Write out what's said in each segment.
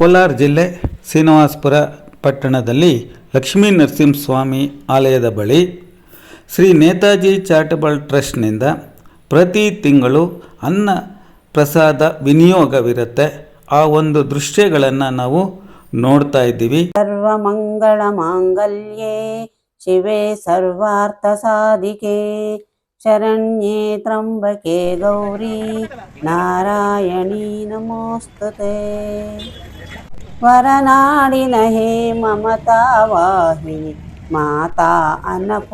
ಕೋಲಾರ ಜಿಲ್ಲೆ ಶ್ರೀನಿವಾಸಪುರ ಪಟ್ಟಣದಲ್ಲಿ ಲಕ್ಷ್ಮೀ ನರಸಿಂಹಸ್ವಾಮಿ ಆಲಯದ ಬಳಿ ಶ್ರೀ ನೇತಾಜಿ ಚಾರಿಟಬಲ್ ಟ್ರಸ್ಟ್ನಿಂದ ಪ್ರತಿ ತಿಂಗಳು ಅನ್ನ ಪ್ರಸಾದ ವಿನಿಯೋಗವಿರುತ್ತೆ. ಆ ಒಂದು ದೃಶ್ಯಗಳನ್ನು ನಾವು ನೋಡ್ತಾ ಇದ್ದೀವಿ. ಸರ್ವ ಮಂಗಳ ಮಾಂಗಲ್ಯೇ, ಶಿವೆ ಸರ್ವಾರ್ಥ ಸಾಧಿಕೆ. ಶರಣ್ಯೇ ತ್ರಂಬಕೆ ಗೌರಿ, ನಾರಾಯಣಿ ನಮೋಸ್ತುತೆ. వరనాడిన హే మమతావాహిని మాతా అన్నపూర్ణేశ్వరి.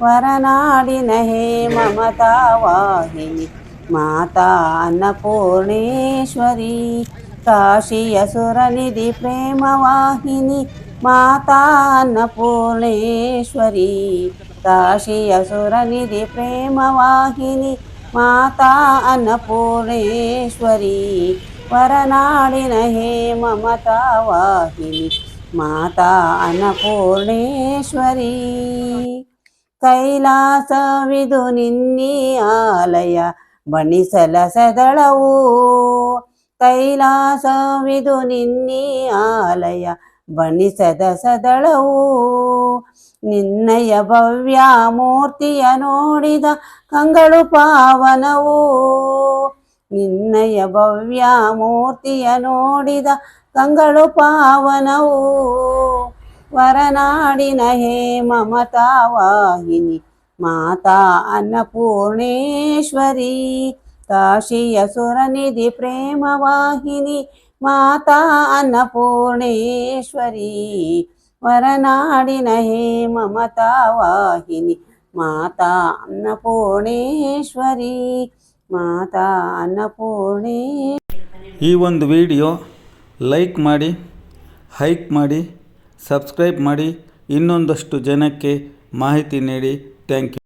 వరనాడిన హే మమతావాహిని మాతా అన్నపూర్ణేశ్వరి. కాశీయసురనిధి ప్రేమవాహిని మాతా అన్నపూర్ణేశ్వరి. కాశీయసురనిధి ప్రేమవాహిని మాతా అన్నపూర్ణేశ్వరి. ವರನಾಡಿನ ಹೇ ಮಮತಾ ವಾಹಿನಿ ಮಾತಾ ಅನ್ನಪೂರ್ಣೇಶ್ವರಿ. ಕೈಲಾಸವಿದು ನಿನ್ನಿ ಆಲಯ, ಬಣಿಸಲಸದಳವು. ಕೈಲಾಸವಿದು ನಿನ್ನಿ ಆಲಯ ಬಣಿಸದ ಸದಳವು ನಿನ್ನಯ ಭವ್ಯ ಮೂರ್ತಿಯ ನೋಡಿದ ಕಂಗಳು ಪಾವನವೂ. ನಿನ್ನಯ ಭವ್ಯ ಮೂರ್ತಿಯ ನೋಡಿದ ಕಂಗಳು ಪಾವನವು ವರನಾಡಿನ ಹೇ ಮಮತಾ ವಾಹಿನಿ ಮಾತಾ ಅನ್ನಪೂರ್ಣೇಶ್ವರಿ ಕಾಶಿಯ ಸುರನಿಧಿ ಪ್ರೇಮವಾಹಿನಿ ಮಾತಾ ಅನ್ನಪೂರ್ಣೇಶ್ವರಿ ವರನಾಡಿನ ಹೇ ಮಮತಾ ವಾಹಿನಿ ಮಾತಾ ಅನ್ನಪೂರ್ಣೇಶ್ವರಿ ಮಾತಾ ಅನ್ನಪೂರ್ಣಿ. ಈ ಒಂದು ವಿಡಿಯೋ ಲೈಕ್ ಮಾಡಿ, ಹೈಕ್ ಮಾಡಿ, ಸಬ್ಸ್ಕ್ರೈಬ್ ಮಾಡಿ ಇನ್ನೊಂದಷ್ಟು ಜನಕ್ಕೆ ಮಾಹಿತಿ ನೀಡಿ. Thank you.